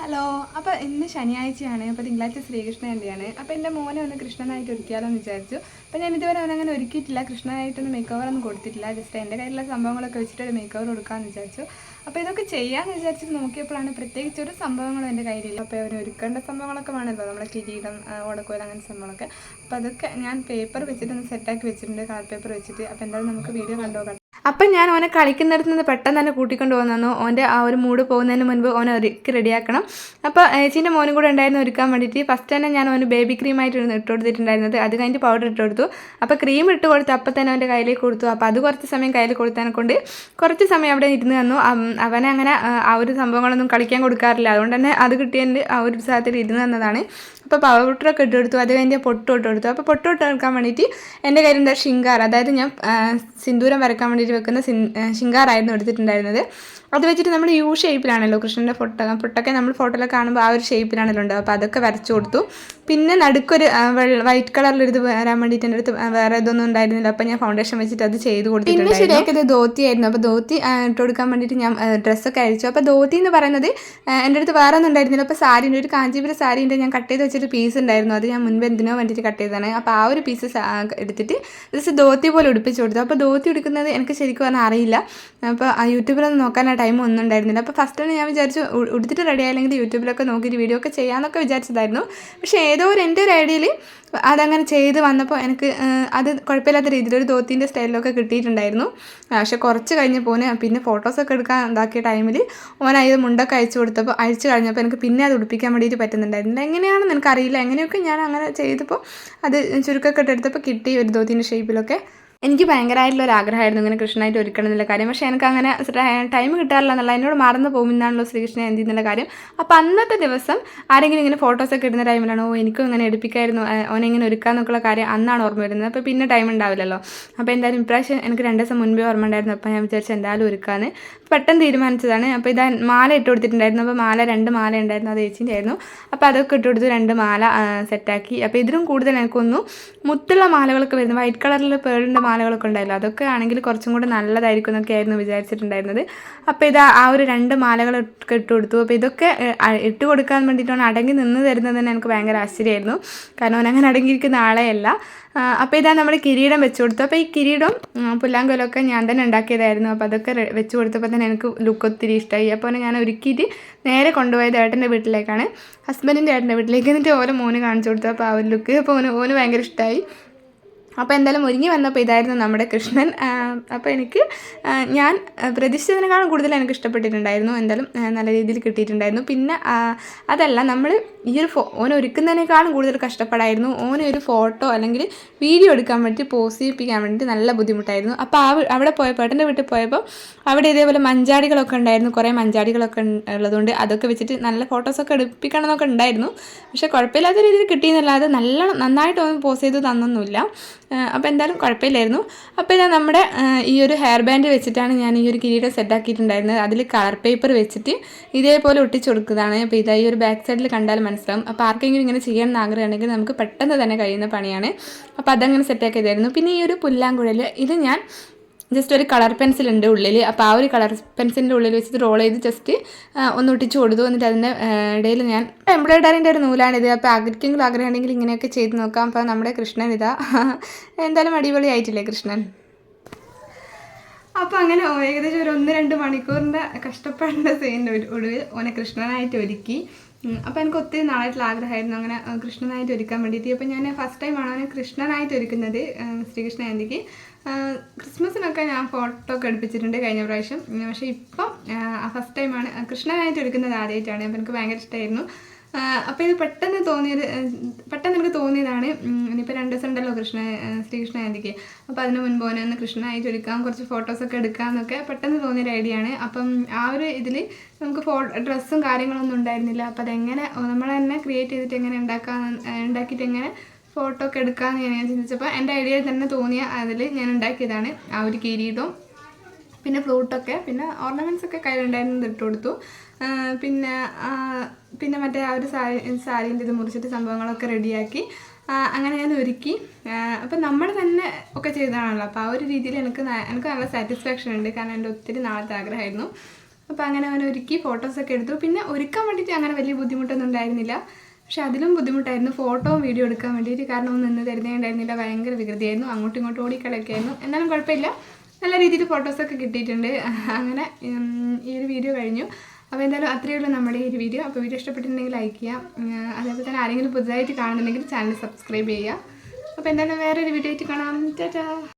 Hello അപ്പോൾ ഇന്ന് ശനിയാഴ്ചയാണ് അപ്പോൾ തിങ്കളാഴ്ച ശ്രീകൃഷ്ണ തന്നെയാണ് അപ്പോൾ എന്റെ മോനെ ഒന്ന് കൃഷ്ണനായിട്ട് ഒരുക്കിയാലോ എന്ന് വിചാരിച്ചു. അപ്പോൾ ഞാൻ ഇതുവരെ അവനെ അങ്ങനെ ഒരുക്കിയിട്ടില്ല. കൃഷ്ണനായിട്ടൊന്നും മേക്ക് ഒന്നും കൊടുത്തിട്ടില്ല. ജസ്റ്റ് എന്റെ കയ്യിലുള്ള സംഭവങ്ങളൊക്കെ വെച്ചിട്ട് ഒരു മേക്ക് ഓവർ കൊടുക്കാമെന്ന് വിചാരിച്ചു. അപ്പോൾ ഇതൊക്കെ ചെയ്യാമെന്ന് വിചാരിച്ചിട്ട് നോക്കിയപ്പോഴാണ് പ്രത്യേകിച്ച് ഒരു സംഭവങ്ങളും എന്റെ കയ്യിലില്ല. അപ്പോൾ അവന് ഒരുക്കേണ്ട സംഭവങ്ങളൊക്കെ വേണമല്ലോ. നമ്മുടെ കിരീടം ഓടക്കോൽ അങ്ങനെ സംഭവങ്ങളൊക്കെ. അപ്പോൾ അതൊക്കെ ഞാൻ പേപ്പർ വെച്ചിട്ടൊന്ന് സെറ്റാക്കി വെച്ചിട്ടുണ്ട്. കളർ പേപ്പർ വെച്ചിട്ട്. അപ്പോൾ എന്തായാലും നമുക്ക് വീഡിയോ കണ്ടുപോകാം അപ്പം ഞാൻ ഓനെ കളിക്കുന്നിടത്ത് നിന്ന് പെട്ടെന്ന് തന്നെ കൂട്ടിക്കൊണ്ട് പോകുന്നു. ഓന്റെ ആ ഒരു മൂഡ് പോകുന്നതിന് മുൻപ് ഓനെ ഒരുക്കി റെഡിയാക്കണം. അപ്പോൾ ഏച്ചീന്റെ മോനും കൂടെ ഉണ്ടായിരുന്നു ഒരുക്കാൻ വേണ്ടിയിട്ട്. ഫസ്റ്റ് തന്നെ ഞാൻ ഓന് ബേബി ക്രീമായിട്ടായിരുന്നു ഇട്ട് കൊടുത്തിട്ടുണ്ടായിരുന്നത്. അത് കഴിഞ്ഞിട്ട് പൗഡർ ഇട്ട് കൊടുത്തു. അപ്പോൾ ക്രീം ഇട്ട് കൊടുത്ത് അപ്പം തന്നെ അവന്റെ കയ്യിലേക്ക് കൊടുത്തു. അപ്പോൾ അത് കുറച്ച് സമയം കയ്യിൽ കൊടുത്തതിനെ കൊണ്ട് കുറച്ച് സമയം അവിടെ ഇരുന്ന് തന്നു. അവനെ അങ്ങനെ ആ, ഒരു സംഭവങ്ങളൊന്നും കളിക്കാൻ കൊടുക്കാറില്ല. അതുകൊണ്ട് തന്നെ അത് കിട്ടിയതിന്റെ ആ ഒരു സ്ഥലത്തിൽ ഇരുന്ന് തന്നതാണ്. അപ്പോൾ പൗഡറൊക്കെ ഇട്ട് കൊടുത്തു അത് കഴിഞ്ഞ് പൊട്ടോട്ട് കൊടുത്തു. അപ്പോൾ പൊട്ടോട്ട് കൊടുക്കാൻ വേണ്ടിയിട്ട് എന്റെ കയ്യിൽ എന്താ ഷിങ്കാർ അതായത് ഞാൻ സിന്ദൂരം വരക്കാൻ വേണ്ടിയിട്ട് വെക്കുന്ന ഷിങ്കാറായിരുന്നു എടുത്തിട്ടുണ്ടായിരുന്നത്. അത് വെച്ചിട്ട് നമ്മൾ യു ഷേപ്പിലാണല്ലോ കൃഷ്ണന്റെ ഫോട്ടോ പൊട്ടൊക്കെ നമ്മൾ ഫോട്ടോയിലൊക്കെ കാണുമ്പോൾ ആ ഒരു ഷേപ്പിലാണല്ലോ ഉണ്ടാവുക. അപ്പോൾ അതൊക്കെ വരച്ചു കൊടുത്തു. പിന്നെ നടുക്കൊരു വൈറ്റ് കളറിലൊരു ഇത് വരാൻ വേണ്ടിയിട്ട് എന്റെ അടുത്ത് വേറെ ഇതൊന്നും ഉണ്ടായിരുന്നില്ല. അപ്പോൾ ഞാൻ ഫൗണ്ടേഷൻ വെച്ചിട്ട് അത് ചെയ്ത് കൊടുത്തിട്ടുണ്ട് പിന്നെ ശരിയാക്കിയത് ധോത്തി ആയിരുന്നു. അപ്പോൾ ധോത്തി ഇട്ട് കൊടുക്കാൻ വേണ്ടിയിട്ട് ഞാൻ ഡ്രസ്സൊക്കെ അഴിച്ചു. അപ്പോൾ ധോത്തി എന്ന് പറയുന്നത് എന്റെ അടുത്ത് വേറെ ഒന്നും ഉണ്ടായിരുന്നില്ല. അപ്പോൾ സാരീന്റെ ഒരു കാഞ്ചീപുരം സാരീന്റെ ഞാൻ കട്ട് ചെയ്ത് വെച്ചൊരു പീസ് ഉണ്ടായിരുന്നു. അത് ഞാൻ മുൻപ് എന്തിനോ വേണ്ടിയിട്ട് കട്ട് ചെയ്തതാണ്. അപ്പോൾ ആ ഒരു പീസ് എടുത്തിട്ട് ജസ്റ്റ് ധോത്തി പോലെ ഉടുപ്പിച്ച് കൊടുത്തു. അപ്പോൾ ധോത്തി ഉടുക്കുന്നത് എനിക്ക് ശരിക്കും പറഞ്ഞാൽ അറിയില്ല. അപ്പോൾ ആ യൂട്യൂബിലൊന്നും നോക്കാൻ ടൈം ഒന്നും ഉണ്ടായിരുന്നില്ല. അപ്പോൾ ഫസ്റ്റ് തന്നെ ഞാൻ വിചാരിച്ചു ഉടുത്തിട്ട് റെഡി ആയില്ലെങ്കിൽ യൂട്യൂബിലൊക്കെ നോക്കിയിട്ട് വീഡിയോ ഒക്കെ ചെയ്യാമെന്നൊക്കെ വിചാരിച്ചതായിരുന്നു. പക്ഷേ ഏതോ ഒരു എന്റെ ഒരു ഐഡിയയിൽ അതങ്ങനെ ചെയ്ത് വന്നപ്പോൾ എനിക്ക് അത് കുഴപ്പമില്ലാത്ത രീതിയിൽ ഒരു ധോത്തിന്റെ സ്റ്റൈലിലൊക്കെ കിട്ടിയിട്ടുണ്ടായിരുന്നു. പക്ഷെ കുറച്ച് കഴിഞ്ഞ് പോന് പിന്നെ ഫോട്ടോസൊക്കെ എടുക്കാൻ ഇതാക്കിയ ടൈമിൽ ഓൻ അതിൽ മുണ്ടൊക്കെ അയച്ചു കൊടുത്തപ്പോൾ അയച്ചു കഴിഞ്ഞപ്പോൾ എനിക്ക് പിന്നെ അത് ഉടുപ്പിക്കാൻ വേണ്ടിയിട്ട് പറ്റുന്നുണ്ടായിരുന്നില്ല. എങ്ങനെയാണെന്ന് എനിക്കറിയില്ല എങ്ങനെയൊക്കെ ഞാൻ അങ്ങനെ ചെയ്തപ്പോൾ അത് ചുരുക്കൊക്കെ ഇട്ടെടുത്തപ്പോൾ കിട്ടി ഒരു ധോത്തിന്റെ ഷേപ്പിലൊക്കെ എനിക്ക് ഭയങ്കരമായിട്ടുള്ള ഒരു ആഗ്രഹമായിരുന്നു ഇങ്ങനെ കൃഷ്ണനായിട്ട് ഒരുക്കണം എന്നുള്ള കാര്യം. പക്ഷേ എനിക്ക് അങ്ങനെ ടൈം കിട്ടാറില്ല എന്നുള്ള എന്നോട് മറന്നു പോകുമെന്നാണല്ലോ ശ്രീകൃഷ്ണൻ എന്തി എന്നുള്ള കാര്യം. അപ്പോൾ അന്നത്തെ ദിവസം ആരെങ്കിലും ഇങ്ങനെ ഫോട്ടോസൊക്കെ ഇടുന്ന ടൈമിലാണ് ഓ എനിക്കും ഇങ്ങനെ എടുപ്പിക്കായിരുന്നു ഓനെങ്ങനെ ഓനെ ഇങ്ങനെ ഒരുക്കാന്നൊക്കെയുള്ള കാര്യം അന്നാണ് ഓർമ്മ വരുന്നത്. അപ്പോൾ പിന്നെ ടൈം ഉണ്ടാവില്ലല്ലോ. അപ്പോൾ എന്തായാലും ഇപ്രാവശ്യം എനിക്ക് രണ്ട് ദിവസം മുൻപേ ഓർമ്മ ഉണ്ടായിരുന്നു. അപ്പോൾ ഞാൻ വിചാരിച്ചു എന്തായാലും ഒരുക്കാന്ന്. പെട്ടെന്ന് തീരുമാനിച്ചതാണ്. അപ്പോൾ ഇതാ മാല ഇട്ട് കൊടുത്തിട്ടുണ്ടായിരുന്നു. അപ്പോൾ മാല രണ്ട് മാല ഉണ്ടായിരുന്നു അത് ചേച്ചിന്റെ ആയിരുന്നു. അപ്പോൾ അതൊക്കെ ഇട്ട് കൊടുത്ത് രണ്ട് മാല സെറ്റാക്കി അപ്പോൾ ഇതിലും കൂടുതൽ എനിക്കൊന്നു മുത്തുള്ള മാലകളൊക്കെ വരുന്നു വൈറ്റ് കളറിൽ പേളിന്റെ മാലകളൊക്കെ ഉണ്ടായില്ല അതൊക്കെ ആണെങ്കിൽ കുറച്ചും കൂടെ നല്ലതായിരിക്കും എന്നൊക്കെ ആയിരുന്നു വിചാരിച്ചിട്ടുണ്ടായിരുന്നത്. അപ്പോൾ ഇത് ആ ഒരു രണ്ട് മാലകൾ ഒക്കെ ഇട്ട് കൊടുത്തു. അപ്പോൾ ഇതൊക്കെ ഇട്ട് കൊടുക്കാൻ വേണ്ടിയിട്ടാണ് അടങ്ങി നിന്ന് തരുന്നത് തന്നെ എനിക്ക് ഭയങ്കര ആശ്ചര്യമായിരുന്നു. കാരണം അവൻ അങ്ങനെ അടങ്ങിയിരിക്കുന്ന ആളെയല്ല. അപ്പോൾ ഇതാ നമ്മൾ കിരീടം വെച്ച് കൊടുത്തു. അപ്പോൾ ഈ കിരീടം പുല്ലാങ്കൊലൊക്കെ ഞാൻ തന്നെ ഉണ്ടാക്കിയതായിരുന്നു. അപ്പോൾ അതൊക്കെ വെച്ച് കൊടുത്തപ്പോൾ തന്നെ എനിക്ക് ലുക്ക് ഒത്തിരി ഇഷ്ടമായി. അപ്പോൾ ഞാൻ ഒരുക്കിയിട്ട് നേരെ കൊണ്ടുപോയത് ഏട്ടന്റെ വീട്ടിലേക്കാണ്. ഹസ്ബൻഡിന്റെ ഏട്ടന്റെ വീട്ടിലേക്ക്. എന്നിട്ട് ഓരോ മോന് കാണിച്ചു കൊടുത്തു. അപ്പോൾ ആ ഒരു ലുക്ക് അപ്പോൾ ഓന് ഓന് ഭയങ്കര ഇഷ്ടമായി. അപ്പോൾ എന്തായാലും ഒരുങ്ങി വന്നപ്പോൾ ഇതായിരുന്നു നമ്മുടെ കൃഷ്ണൻ. അപ്പോൾ എനിക്ക് ഞാൻ പ്രതീക്ഷിച്ചതിനേക്കാളും കൂടുതൽ എനിക്ക് ഇഷ്ടപ്പെട്ടിട്ടുണ്ടായിരുന്നു. എന്തായാലും നല്ല രീതിയിൽ കിട്ടിയിട്ടുണ്ടായിരുന്നു. പിന്നെ അതല്ല നമ്മൾ ഈ ഒരു ഫോ ഓന ഒരുക്കുന്നതിനേക്കാളും കൂടുതൽ കഷ്ടപ്പാടായിരുന്നു. ഓനെ ഒരു ഫോട്ടോ അല്ലെങ്കിൽ വീഡിയോ എടുക്കാൻ വേണ്ടി പോസ്റ്റ് ചെയ്യിപ്പിക്കാൻ വേണ്ടി നല്ല ബുദ്ധിമുട്ടായിരുന്നു. അപ്പോൾ ആ അവിടെ പോയപ്പോൾ ഏട്ടന്റെ വീട്ടിൽ പോയപ്പോൾ അവിടെ ഇതേപോലെ മഞ്ചാടികളൊക്കെ ഉണ്ടായിരുന്നു. കുറേ മഞ്ചാടികളൊക്കെ ഉള്ളതുകൊണ്ട് അതൊക്കെ വെച്ചിട്ട് നല്ല ഫോട്ടോസൊക്കെ എടുപ്പിക്കണം എന്നൊക്കെ ഉണ്ടായിരുന്നു. പക്ഷേ കുഴപ്പമില്ലാത്ത രീതിയിൽ കിട്ടിയെന്നല്ലാതെ നല്ല നന്നായിട്ട് ഓൻ പോസ് ചെയ്ത് തന്നൊന്നുമില്ല. അപ്പോൾ എന്തായാലും കുഴപ്പമില്ലായിരുന്നു. അപ്പോൾ ഞാൻ നമ്മുടെ ഈ ഒരു ഹെയർ ബാൻഡ് വെച്ചിട്ടാണ് ഞാൻ ഈ ഒരു കിരീടം സെറ്റാക്കിയിട്ടുണ്ടായിരുന്നത് അതിൽ കളർ പേപ്പർ വെച്ചിട്ട് ഇതേപോലെ ഒട്ടിച്ചു കൊടുക്കുന്നതാണ്. അപ്പോൾ ഇതാ ഈ ഒരു ബാക്ക് സൈഡിൽ കണ്ടാൽ മനസ്സിലാവും. അപ്പോൾ ആർക്കെങ്കിലും ഇങ്ങനെ ചെയ്യണമെന്ന് ആഗ്രഹമുണ്ടെങ്കിൽ നമുക്ക് പെട്ടെന്ന് തന്നെ കഴിയുന്ന പണിയാണ്. അപ്പോൾ അതങ്ങനെ സെറ്റാക്കിയതായിരുന്നു പിന്നെ ഈ ഒരു പുല്ലാങ്കുഴൽ ഇത് ഞാൻ ജസ്റ്റ് ഒരു കളർ പെൻസിൽ ഉണ്ട് ഉള്ളിൽ അപ്പോൾ ആ ഒരു കളർ പെൻസിലിന്റെ ഉള്ളിൽ വെച്ചിട്ട് റോൾ ചെയ്ത് ജസ്റ്റ് ഒന്ന് ഒട്ടിച്ച് കൊടുത്തു. എന്നിട്ട് അതിന്റെ ഇടയിൽ ഞാൻ എംബ്രോയിഡറിന്റെ ഒരു നൂലാണിത് അപ്പോൾ ആഗ്രഹിക്കെങ്കിലും ആഗ്രഹം ഉണ്ടെങ്കിൽ ഇങ്ങനെയൊക്കെ ചെയ്ത് നോക്കാം. അപ്പോൾ നമ്മുടെ കൃഷ്ണൻ ഇതാ. എന്തായാലും അടിപൊളിയായിട്ടില്ലേ കൃഷ്ണൻ? അപ്പോൾ അങ്ങനെ ഏകദേശം ഒരു ഒന്ന് രണ്ട് മണിക്കൂറിന്റെ കഷ്ടപ്പെടേണ്ട സീനിന്റെ ഒടുവിൽ ഓനെ കൃഷ്ണനായിട്ട് ഒരുക്കി. അപ്പോൾ എനിക്ക് ഒത്തിരി നാളായിട്ടുള്ള ആഗ്രഹമായിരുന്നു അങ്ങനെ കൃഷ്ണനായിട്ട് ഒരുക്കാൻ വേണ്ടിയിട്ട്. അപ്പോൾ ഞാൻ ഫസ്റ്റ് ടൈമാണ് അവനെ കൃഷ്ണനായിട്ട് ഒരുക്കുന്നത് ശ്രീകൃഷ്ണ ജയന്തിക്ക് ക്രിസ്മസിനൊക്കെ ഞാൻ ഫോട്ടോ ഒക്കെ എടുപ്പിച്ചിട്ടുണ്ട് കഴിഞ്ഞ പ്രാവശ്യം. പക്ഷേ ഇപ്പം ഫസ്റ്റ് ടൈമാണ് കൃഷ്ണനായിട്ട് ഒരുക്കുന്നത് ആദ്യമായിട്ടാണ്. അപ്പോൾ എനിക്ക് ഭയങ്കര ഇഷ്ടമായിരുന്നു അപ്പോൾ ഇത് പെട്ടെന്ന് തോന്നിയത് പെട്ടെന്ന് എനിക്ക് തോന്നിയതാണ് ഇനിയിപ്പോൾ രണ്ട് ദിവസം ഉണ്ടല്ലോ കൃഷ്ണ ശ്രീകൃഷ്ണ ജയന്തിക്ക് അപ്പോൾ അതിന് മുൻപ് ഓനെ ഒന്ന് കൃഷ്ണനായി ചുരുക്കാം കുറച്ച് ഫോട്ടോസൊക്കെ എടുക്കാമെന്നൊക്കെ പെട്ടെന്ന് തോന്നിയൊരു ഐഡിയ ആണ്. അപ്പം ആ ഒരു ഇതിൽ നമുക്ക് ഫോ ഡ്രസ്സും കാര്യങ്ങളൊന്നും ഉണ്ടായിരുന്നില്ല. അപ്പോൾ അതെങ്ങനെ നമ്മൾ തന്നെ ക്രിയേറ്റ് ചെയ്തിട്ട് എങ്ങനെ ഉണ്ടാക്കാൻ ഉണ്ടാക്കിയിട്ട് എങ്ങനെ ഫോട്ടോ ഒക്കെ എടുക്കാമെന്ന് ഞാൻ ചിന്തിച്ചപ്പോൾ എന്റെ ഐഡിയയിൽ തന്നെ തോന്നിയ അതിൽ ഞാൻ ഉണ്ടാക്കിയതാണ് ആ ഒരു കിരീടവും പിന്നെ ഫ്ലൂട്ടൊക്കെ പിന്നെ ഓർണമെന്റ്സ് ഒക്കെ കയ്യിലുണ്ടായിരുന്നു ഇട്ട് കൊടുത്തു പിന്നെ പിന്നെ മറ്റേ ആ ഒരു സാരി സാരീന്റെ ഇത് മുറിച്ചിട്ട് സംഭവങ്ങളൊക്കെ റെഡിയാക്കി അങ്ങനെ ഞാൻ ഒരുക്കി. അപ്പം നമ്മൾ തന്നെ ഒക്കെ ചെയ്തതാണല്ലോ. അപ്പോൾ ആ ഒരു രീതിയിൽ എനിക്ക് എനിക്ക് നല്ല സാറ്റിസ്ഫാക്ഷൻ ഉണ്ട്. കാരണം എന്റെ ഒത്തിരി നാളത്തെ ആഗ്രഹമായിരുന്നു. അപ്പോൾ അങ്ങനെ അവൻ ഒരുക്കി ഫോട്ടോസൊക്കെ എടുത്തു. പിന്നെ ഒരുക്കാൻ വേണ്ടിയിട്ട് അങ്ങനെ വലിയ ബുദ്ധിമുട്ടൊന്നും ഉണ്ടായിരുന്നില്ല. പക്ഷെ അതിലും ബുദ്ധിമുട്ടായിരുന്നു ഫോട്ടോയും വീഡിയോ എടുക്കാൻ വേണ്ടിയിട്ട്. കാരണം ഒന്നും നിന്ന് തരുന്നേ ഉണ്ടായിരുന്നില്ല. ഭയങ്കര വികൃതിയായിരുന്നു. അങ്ങോട്ടും ഇങ്ങോട്ടും ഓടിക്കളയൊക്കെയായിരുന്നു എന്നാലും കുഴപ്പമില്ല. നല്ല രീതിയിൽ ഫോട്ടോസൊക്കെ കിട്ടിയിട്ടുണ്ട്. അങ്ങനെ ഈ ഒരു വീഡിയോ കഴിഞ്ഞു. അപ്പോൾ എന്തായാലും അത്രയേ ഉള്ളൂ നമ്മുടെ ഈ ഒരു വീഡിയോ അപ്പോൾ വീഡിയോ ഇഷ്ടപ്പെട്ടിട്ടുണ്ടെങ്കിൽ ലൈക്ക് ചെയ്യാം. അതേപോലെ തന്നെ ആരെങ്കിലും പുതുതായിട്ട് കാണുന്നുണ്ടെങ്കിൽ ചാനൽ സബ്സ്ക്രൈബ് ചെയ്യുക അപ്പോൾ എന്തായാലും വേറൊരു വീഡിയോ ആയിട്ട് കാണാം. ടാറ്റാ